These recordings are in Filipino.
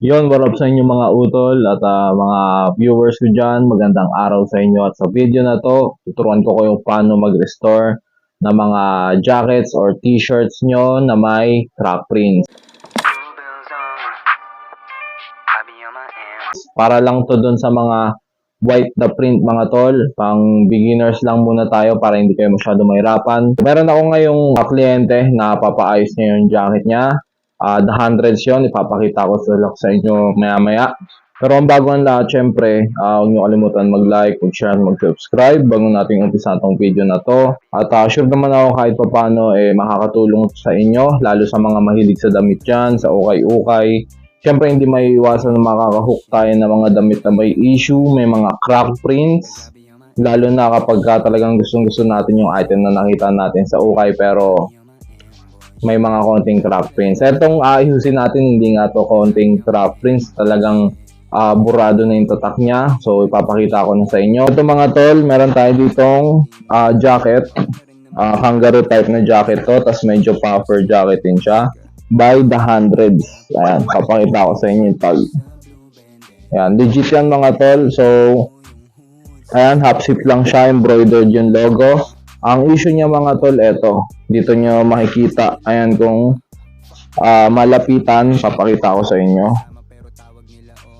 Yon, what up sa inyo mga utol at ah, mga viewers ko dyan. Magandang araw sa inyo at sa video na to, tuturuan ko kayo paano mag-restore ng mga jackets or t-shirts nyo na may crack prints. Para lang to dun sa mga white the print mga tol. Pang beginners lang muna tayo para hindi kayo masyado mahirapan. Meron ako ngayong ah, kliyente na papaayos niya yung jacket niya. Ah, the hundreds yun, ipapakita ko sa, inyo maya-maya. Pero ang bago ng lahat, syempre, ah, huwag niyo kalimutan mag-like, mag-share, mag-subscribe bago natin umpisa itong video na to. At ah, sure naman ako kahit papaano eh, makakatulong sa inyo, lalo sa mga mahilig sa damit dyan, sa ukay-ukay. Syempre, hindi may iwasan na makakahook tayo ng mga damit na may issue, may mga crack prints. Lalo na kapag ka talagang gustong-gusto natin yung item na nakita natin sa ukay pero may mga konting crack prints. Etong aayusin natin, hindi nga to konting crack prints. Talagang ah, burado na yung tatak niya. So, ipapakita ko na sa inyo. Ito mga tol, meron tayo ditong ah, jacket. Ah, kangaroo type na jacket to. Tapos medyo puffer jacket din siya. By the hundreds. Ayan, papakita ko sa inyo yung tag. Ayan, legit yan mga tol. So, ayan, half zip lang siya. Embroidered yung logo. Ang issue niya mga tol, eto. Dito nyo makikita. Ayan, kung ah, malapitan, papakita ko sa inyo.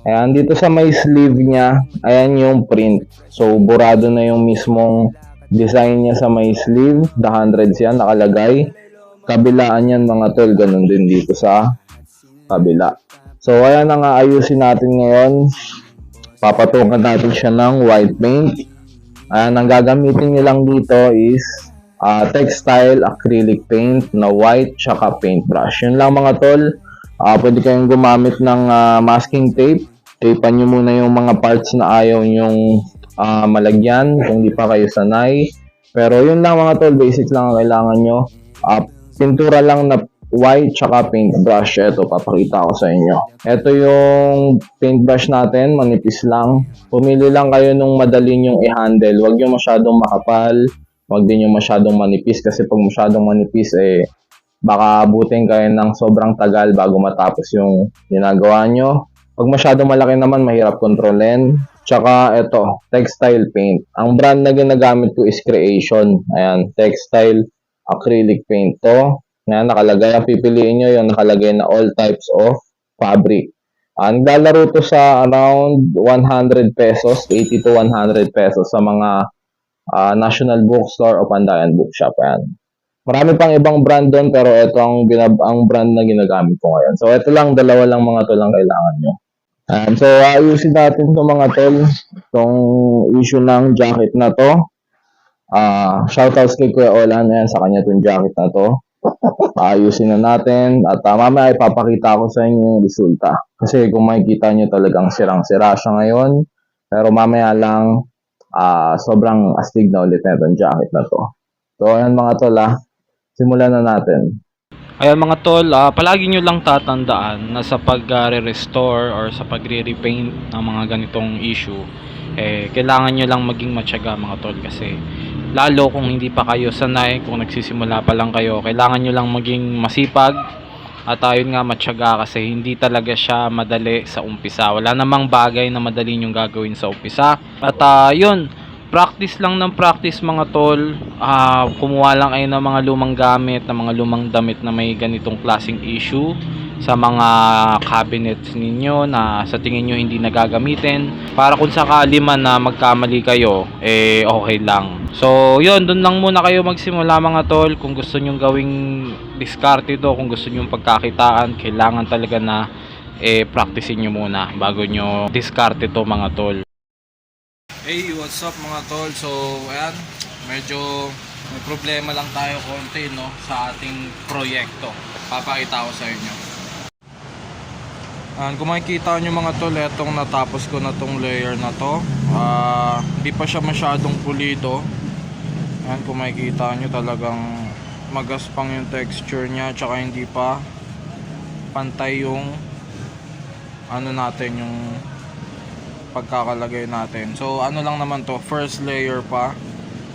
Ayan, dito sa may sleeve niya, ayan yung print. So, burado na yung mismong design niya sa may sleeve. The hundreds yan, nakalagay. Kabilaan yan mga tol, ganun din dito sa kabila. So, ayan ang aayusin natin ngayon. Papatungan natin siya ng white paint. Ayan, ang gagamitin nyo lang dito is ah, textile acrylic paint na white tsaka paintbrush. Yun lang mga tol. Ah, pwede kayong gumamit ng ah, masking tape. Tapean nyo muna yung mga parts na ayaw nyong ah, malagyan kung di pa kayo sanay. Pero yun lang mga tol, basic lang ang kailangan nyo. Ah, pintura lang na white tsaka paintbrush. Ito, papakita ko sa inyo. Ito yung paintbrush natin, manipis lang. Pumili lang kayo nung madali nyong i-handle. Huwag yung masyadong makapal. Huwag din yung masyadong manipis kasi pag masyadong manipis eh baka abutin kayo ng sobrang tagal bago matapos yung ginagawa nyo. Pag masyadong malaki naman, mahirap kontrolin. Tsaka ito, textile paint. Ang brand na ginagamit ko is Creation. Ayan, textile acrylic paint to. Ayan, nakalagay. Ang pipiliin nyo yung nakalagay na all types of fabric. Ang naglalaro to sa around 100 pesos, 80 to 100 pesos sa mga ah, National Bookstore o Pandayan Bookshop. Ayan. Marami pang ibang brand doon pero ito ang, binab- ang brand na ginagamit ko ngayon. So ito lang, dalawa lang mga to lang kailangan nyo. Ayan, so ayusin natin to mga tol. Itong issue ng jacket na to. Ah, shoutouts kay Kuya Olan yan sa kanya itong jacket na to. Ayusin na natin at uh, mamaya ipapakita ko sa inyo yung resulta. Kasi kung makikita nyo talagang sirang-sira siya ngayon. Pero mamaya lang ah, sobrang astig na ulit na itong jacket na to. So ayan mga tol ah, simulan na natin. Ayan mga tol, ah, palagi nyo lang tatandaan na sa pag-restore or sa pagre-repaint ng mga ganitong issue, eh, kailangan nyo lang maging matyaga mga tol kasi lalo kung hindi pa kayo sanay, kung nagsisimula pa lang kayo, kailangan nyo lang maging masipag at ayun nga matyaga kasi hindi talaga siya madali sa umpisa. Wala namang bagay na madali nyong gagawin sa umpisa. At yun, practice lang ng practice mga tol. Ah, kumuha lang kayo ng mga lumang gamit, ng mga lumang damit na may ganitong klaseng issue sa mga cabinets ninyo na sa tingin nyo hindi nagagamitin para kung sakali man na magkamali kayo eh okay lang so yun dun lang muna kayo magsimula mga tol kung gusto nyo gawing diskarte to kung gusto nyo pagkakitaan kailangan talaga na eh practicein nyo muna bago nyo diskarte to mga tol Hey, what's up mga tol? So, ayan, medyo may problema lang tayo konti no sa ating proyekto. Papakita ko sa inyo. Ayan, kung makikita nyo mga tol, etong natapos ko na tong layer na to. Ah, hindi pa siya masyadong pulido. Ayan, kung makikita nyo talagang magaspang yung texture niya tsaka hindi pa pantay yung ano natin yung pagkakalagay natin. So ano lang naman to, first layer pa.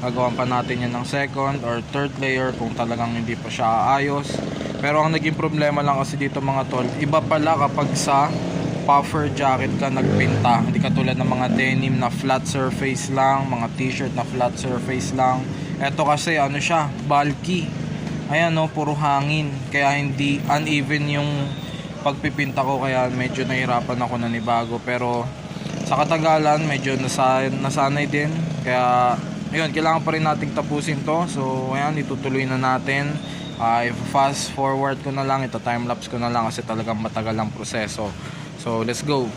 Gagawan pa natin yan ng second or third layer kung talagang hindi pa siya ayos. Pero ang naging problema lang kasi dito mga tol, iba pala kapag sa puffer jacket ka nagpinta. Hindi katulad ng mga denim na flat surface lang, mga t-shirt na flat surface lang. Ito kasi ano siya, bulky. Ayan no, puro hangin. Kaya hindi uneven yung pagpipinta ko kaya medyo nahirapan ako na nibago pero sa katagalan medyo nasa, nasanay din kaya ayun kailangan pa rin nating tapusin to so ayan itutuloy na natin uh, fast forward ko na lang. Ito time lapse ko na lang kasi talagang matagal ang proseso. So let's go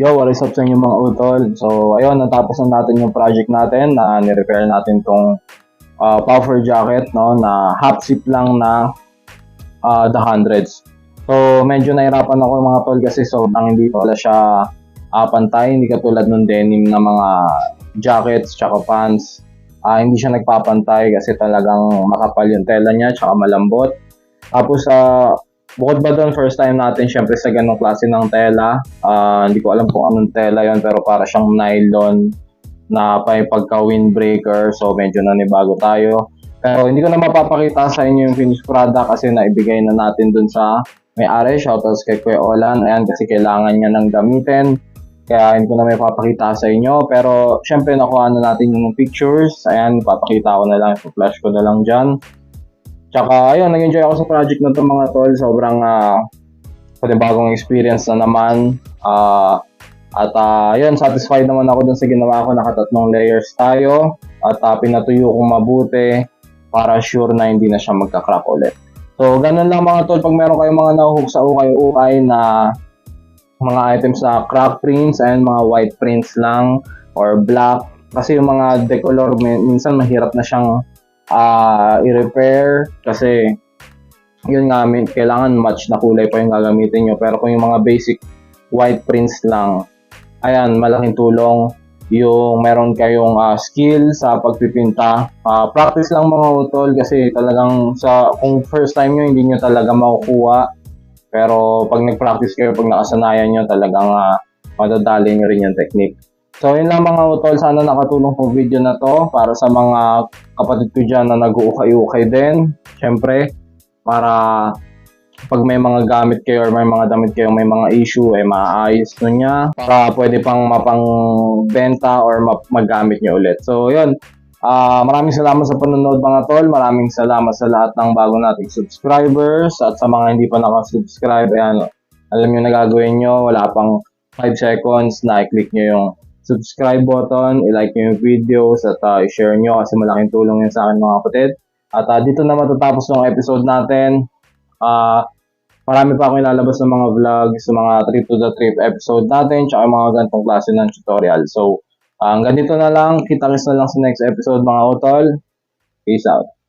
Yo, what is up sa inyo mga utol? So, ayun, natapos na natin yung project natin na ni-repair natin tong uh, puffer jacket, no, na half zip lang na uh, the hundreds. So, medyo nahirapan ako mga tol kasi sobrang hindi pala siya uh, pantay, hindi katulad ng denim na mga jackets tsaka pants. Ah, hindi siya nagpapantay kasi talagang makapal yung tela niya tsaka malambot. Tapos, uh, Bukod ba doon, first time natin syempre sa ganong klase ng tela. Ah, hindi ko alam kung anong tela yon pero para siyang nylon na may pagka-windbreaker. So, medyo nanibago tayo. Pero hindi ko na mapapakita sa inyo yung finished product kasi naibigay na natin dun sa may-ari. Shoutouts kay Kuya Olan. Ayan, kasi kailangan niya ng gamitin. Kaya hindi ko na may papakita sa inyo. Pero, syempre, nakuha na natin yung pictures. Ayan, papakita ko na lang. flash ko na lang dyan. Tsaka, ayun, nag-enjoy ako sa project na to mga tol. Sobrang uh, bagong experience na naman. Ah, at uh, satisfied naman ako dun sa ginawa ko. Nakatatlong layers tayo. At uh, pinatuyo kong mabuti para sure na hindi na siya magka-crack ulit. So, ganun lang mga tol. Pag meron kayong mga nahuhog sa ukay-ukay na mga items na crack prints and mga white prints lang or black. Kasi yung mga decolor, min- minsan mahirap na siyang ah i-repair kasi yun nga, kailangan match na kulay pa yung gagamitin nyo. Pero kung yung mga basic white prints lang, ayan, malaking tulong yung meron kayong ah, skill sa pagpipinta. Ah, practice lang mga utol kasi talagang sa kung first time nyo hindi nyo talaga makukuha. Pero pag nag-practice kayo, pag nakasanayan nyo, talagang uh, madadali nyo rin yung technique. So yun lang mga utol, sana nakatulong tong video na to para sa mga kapatid ko dyan na nag-uukay-ukay din. Siyempre, para pag may mga gamit kayo or may mga damit kayo may mga issue, eh maayos nun niya para pwede pang mapang benta or map- magamit nyo ulit. So yun, Ah, maraming salamat sa panonood mga tol. Maraming salamat sa lahat ng bago nating subscribers at sa mga hindi pa nakasubscribe. Ayan, alam nyo na gagawin nyo. Wala pang 5 seconds na i-click nyo yung subscribe button, i-like nyo yung videos at ah, i-share nyo kasi malaking tulong yun sa akin mga kapatid. At ah, dito na matatapos yung episode natin. Ah, marami pa akong ilalabas ng mga vlogs, mga trip to the trip episode natin, tsaka mga ganitong klase ng tutorial. So, Ah, hanggang dito na lang. Kita-kits na lang sa next episode mga utol. Peace out.